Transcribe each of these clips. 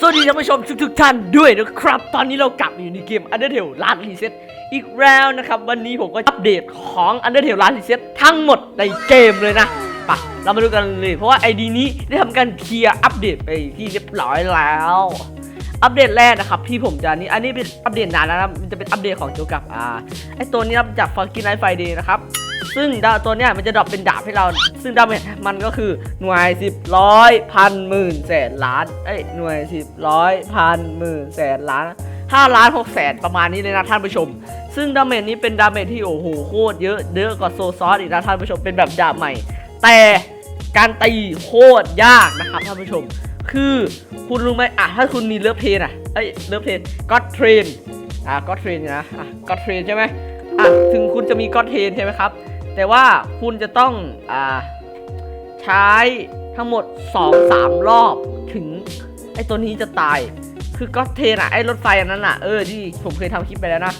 สวัสดีท่านผู้ชมทุกๆท่านด้วยนะครับ ตอนนี้เรากลับมาอยู่ในเกม Undertale Last Reset อีกแล้วนะครับ วันนี้ผมก็อัปเดตของ Undertale Last Reset ทั้งหมดในเกมเลยนะปะเรามาดูกันเลย เพราะว่า ID นี้ได้ทำการเคลียร์อัปเดตไปที่เรียบร้อยแล้ว อัปเดตแรกนะครับที่ผมจะนี่อันนี้เป็นอัปเดตนานแล้วนะมันจะเป็นอัปเดตของเกี่ยวกับอ่าไอตัวนี้ครับจาก Funky Night Friday นะครับ ซึ่งดาวตัวเนี้ยมันจะดรอปเป็นดาบให้เรา ซึ่งดาเมจมันก็คือหน่วยสิบร้อยพันหมื่นแสนล้านเอ้ยหน่วยสิบร้อยพันหมื่นแสนล้านห้าล้านหกแสนประมาณนี้เลยนะท่านผู้ชม ซึ่งดาเมจนี้เป็นดาเมจที่โอ้โหโคตรเยอะเยอะกว่าโซซอสอีกนะท่านผู้ชมเป็นแบบดาบใหม่ แต่การตีโคตรยากนะครับท่านผู้ชม คือคุณรู้ไหมอะถ้าคุณมีเลิฟเทรนอะเอ้ยเลิฟเทรนก็เทรนอะก็เทรนนะอะก็เทรนใช่ไหม อะถึงคุณจะมีก็เทนใช่ไหมครับ แต่ว่าคุณจะต้องอ่าใช้ทั้งหมด 2-3 รอบถึงไอ้ตัวนี้จะตาย คือก็เทนอะไอ้รถไฟอันนั้นอะเออที่ผมเคยทำคลิปไปแล้วนะ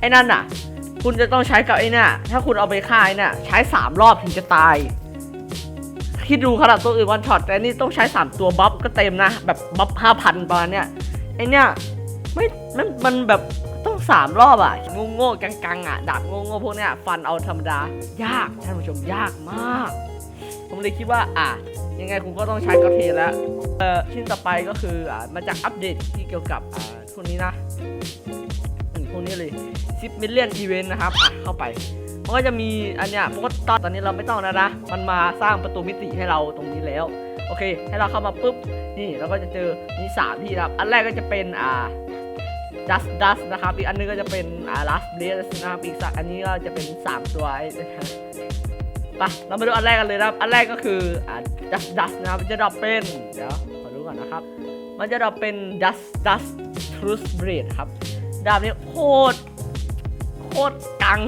ไอ้นั่นอะ คุณจะต้องใช้กับไอ้น่ะถ้าคุณเอาไปฆ่าไอ้น่ะใช้ 3 รอบถึงจะตายคิดดูขนาดตัวอื่นวันช็อตแต่นี่ต้องใช้ 3 ตัวบัฟก็เต็มนะ แบบบัฟ5,000ประมาณเนี้ยไอเนี้ยไม่มันมันแบบ ต้อง3รอบอะโง่โง่ๆกังๆอะดาบโง่โง่ๆพวกเนี้ยฟันเอาธรรมดายากท่านผู้ชมยากมาก ผมเลยคิดว่าอะยังไงคุณก็ต้องใช้กอเทแล้วเอ่อชิ้นต่อไปก็คืออ่ามาจากอัปเดตที่เกี่ยวกับอ่าพวกนี้นะอืมพวกนี้เลย10 million event นะครับอะเข้าไปมันก็จะมีอันเนี้ยมันก็ตอนตอนนี้เราไม่ต้องแล้วนะ มันมาสร้างประตูมิติให้เราตรงนี้แล้ว โอเค ให้เราเข้ามาปุ๊บ นี่เราก็จะเจอมีสามที่นะครับ อันแรกก็จะเป็นอ่า dust dust นะครับ อีกอันนึงก็จะเป็นอ่า last blaze นะครับอีกสักอันนี้ก็จะเป็นสามตัวไอ้ไปเรามาดูอันแรกกันเลยนะครับ อันแรกก็คืออ่า dust dust นะครับจะดรอปเป็น เดี๋ยวขอดูก่อนนะครับ มันจะดรอปเป็น dust dust truth blade ครับ ดาบนี้โคตรโคตรกัง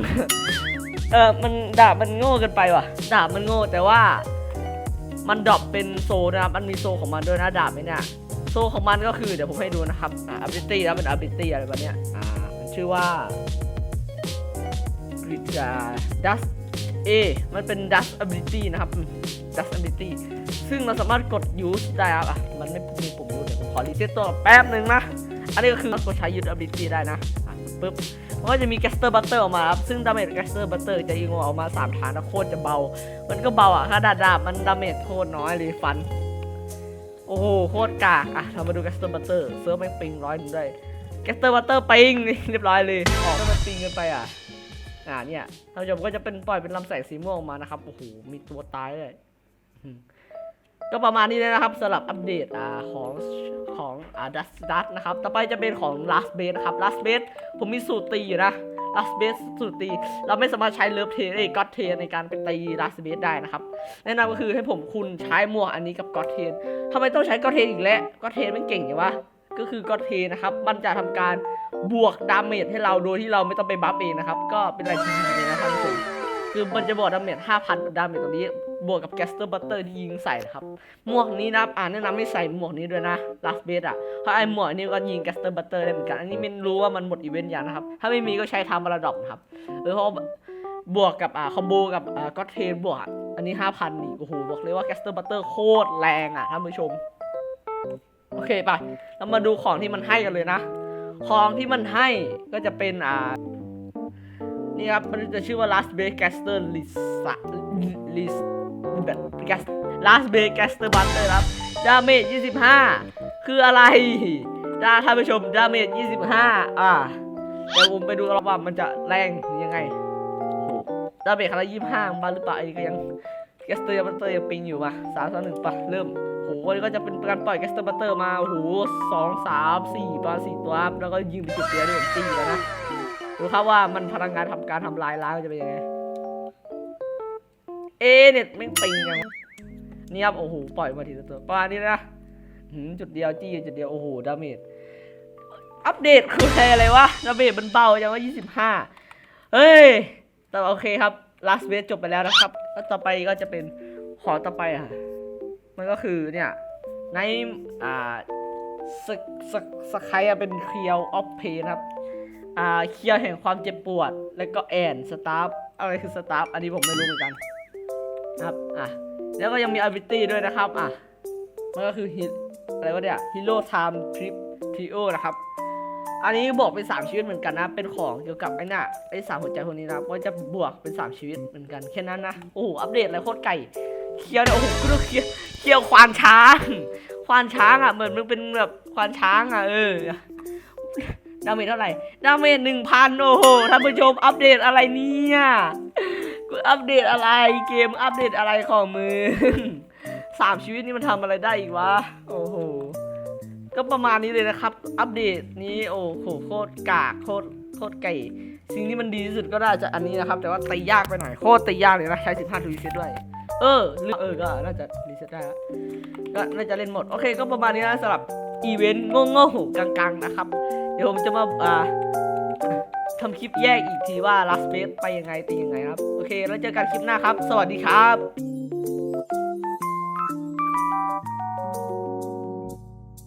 เออมันดาบมันโง่เกินไปว่ะ ดาบมันโง่แต่ว่ามันดรอปเป็นโซนะครับ มันมีโซของมันด้วยนะดาบเนี่ย โซของมันก็คือเดี๋ยวผมให้ดูนะครับอ่า ability แล้วเป็น ability อะไรแบบเนี้ยอ่ามันชื่อว่า g r i d a dust A มันเป็น dust ability นะครับ dust ability ซึ่งเราสามารถกด use ได้ครับอะมันไม่มีปุ่ม use เดี๋ยวผมขอรีเซ็ตตัวแป๊บหนึ่งนะ อันนี้ก็คือเรากดใช้ use ability ได้นะอะปึ๊บมันก็จะมี Gaster Butter ออกมาครับ ซึ่งดาเมจ Gaster Butter จะยิงออกมา 3 ฐานแล้วโคตรจะเบา มันก็เบาอะ ถ้าดาดาบมันดาเมจโคตรน้อยเลยฟัน โอ้โหโคตรกากอะเรามาดู Gaster Butter เซิร์ฟแม่งปิงร้อยหนึงได้ Gaster Butter ปิงเรียบร้อยเลยออกแล้วมันปิงกันไปอะอ่าเนี่ยท่านผู้ชมก็จะเป็นปล่อยเป็นลำแสงสีม่วงออกมานะครับโอ้โหมีตัวตายเลยก็ประมาณนี้เลยนะครับสำหรับอัปเดตอ่าของของอ่าดัสดัสนะครับ ต่อไปจะเป็นของ last base นะครับ last base ผมมีสูตรตีอยู่นะ ลาสเบสสูตรตี เราไม่สามารถใช้เลิฟเทนเอ้ก็อตเทนในการไปตีลาสเบสได้นะครับ แนะนำก็คือให้ผมคุณใช้หมวกอันนี้กับก็อตเทนทำไมต้องใช้ก็อตเทนอีกแล้วก็อตเทนมันเก่งอย่างวะก็คือก็อตเทนนะครับ มันจะทำการบวกดาเมจให้เราโดยที่เราไม่ต้องไปบัฟเองนะครับ ก็เป็นอะไรที่ดีเลยนะท่านผู้ชมคือมันจะบวกดาเมจ5,000ดาเมจตรงนี้ บวกกับแกสเตอร์บัตเตอร์ที่ยิงใส่นะครับ หมวกนี้นะครับอ่าแนะนำให้ใส่หมวกนี้ด้วยนะลาสเบสอะเพราะไอหมวกนี้ก็ยิงแกสเตอร์บัตเตอร์ได้เหมือนกัน อันนี้ไม่รู้ว่ามันหมดอีเวนต์ยังนะครับ ถ้าไม่มีก็ใช้ทำบาราดอกนะครับเออเพราะว่าบวกกับอ่าคอมโบกับอ่าก็เทนบวกอันนี้ 5,000นี่โอ้โหบอกเลยว่าแกสเตอร์บัตเตอร์โคตรแรงอะท่านผู้ชม โอเคไปเรามาดูของที่มันให้กันเลยนะ ของที่มันให้ก็จะเป็นอ่านี่ครับ มันจะชื่อว่า Last Bay Caster list Lisa Lis แบบ Gas Last Bay Caster Butter ครับดาเมจ25 คืออะไรดาท่านผู้ชมดาเมจ25 อ่าเดี๋ยวผมไปดูกันว่ามันจะแรงยังไงโอ้ดาเมจครั้งละ25 มาหรือเปล่าอันนี้ก็ยัง Caster Butter ยังปิงอยู่มา3 2 1ปะเริ่มโอ้โหวันนี้ก็จะเป็นการปล่อย Caster Butter มาโอ้โหสองสามสี่ประมาณสี่ตัวแล้วก็ยิงไปจุดเดียวด้วยผมตีแล้วนะดูครับว่ามันพลังงานทำการทำลายล้างจะเป็นยังไง เอเน็ตไม่งปิงยังนี่ครับโอ้โหปล่อยมาทีละตัวประมาณนี้นะจุดเดียวจี้จุดเดียวโอ้โหดาเมจอัปเดตคืออะไรวะดาเมจมันเบาจังว่า 25 เฮ้ย แต่โอเคครับ last base จบไปแล้วนะครับแล้วต่อไปก็จะเป็นของต่อไปอะ มันก็คือเนี่ยในอ่าสกสกสกายเป็นเคียวออฟเพนครับอ่าเคียร์แห่งความเจ็บปวด แล้วก็แอนสตาร์ฟอะไรคือสตาร์ฟอันนี้ผมไม่รู้เหมือนกัน นะครับอะแล้วก็ยังมีอาบิตี้ด้วยนะครับอะมันก็คือฮิอะไรวะเนี่ยฮีโร่ไทม์ทริปทีโอนะครับ อันนี้บอกเป็น 3 ชีวิตเหมือนกันนะ เป็นของเกี่ยวกับไอ้น่ะไอ้สามหัวใจคนนี้นะครับก็จะบวกเป็น 3 ชีวิตเหมือนกันแค่นั้นนะโอ้โหอัปเดตอะไรโคตรไก่เคียวเนี่ยโอ้โหกูต้องเคียวเคียวควานช้างควานช้างอะเหมือนมันเป็นแบบควานช้างอะเออดาเมจเท่าไหร่ดาเมจหนึ่งพันโอ้โหท่านผู้ชมอัปเดตอะไรเนี่ย กูอัปเดตอะไรเกมอัปเดตอะไรของมือสามชีวิตนี่มันทำอะไรได้อีกวะ โอ้โห ก็ประมาณนี้เลยนะครับ อัปเดตนี้โอ้โหโคตรกากโคตรโคตรไก่ สิ่งที่มันดีที่สุดก็น่าจะอันนี้นะครับ แต่ว่าตียากไปหน่อยโคตรตียากเลยนะใช้15ทูรีเซ็ตด้วย เออเออก็น่าจะรีเซ็ตได้ก็น่าจะเล่นหมด โอเค ก็ประมาณนี้นะสำหรับอีเวนต์โง่ๆกลางๆนะครับ เดี๋ยวผมจะมาอ่า ทำคลิปแยกอีกทีว่าลัสเบสไปยังไงตียังไงครับ โอเค แล้วเจอกันคลิปหน้าครับ สวัสดีครับ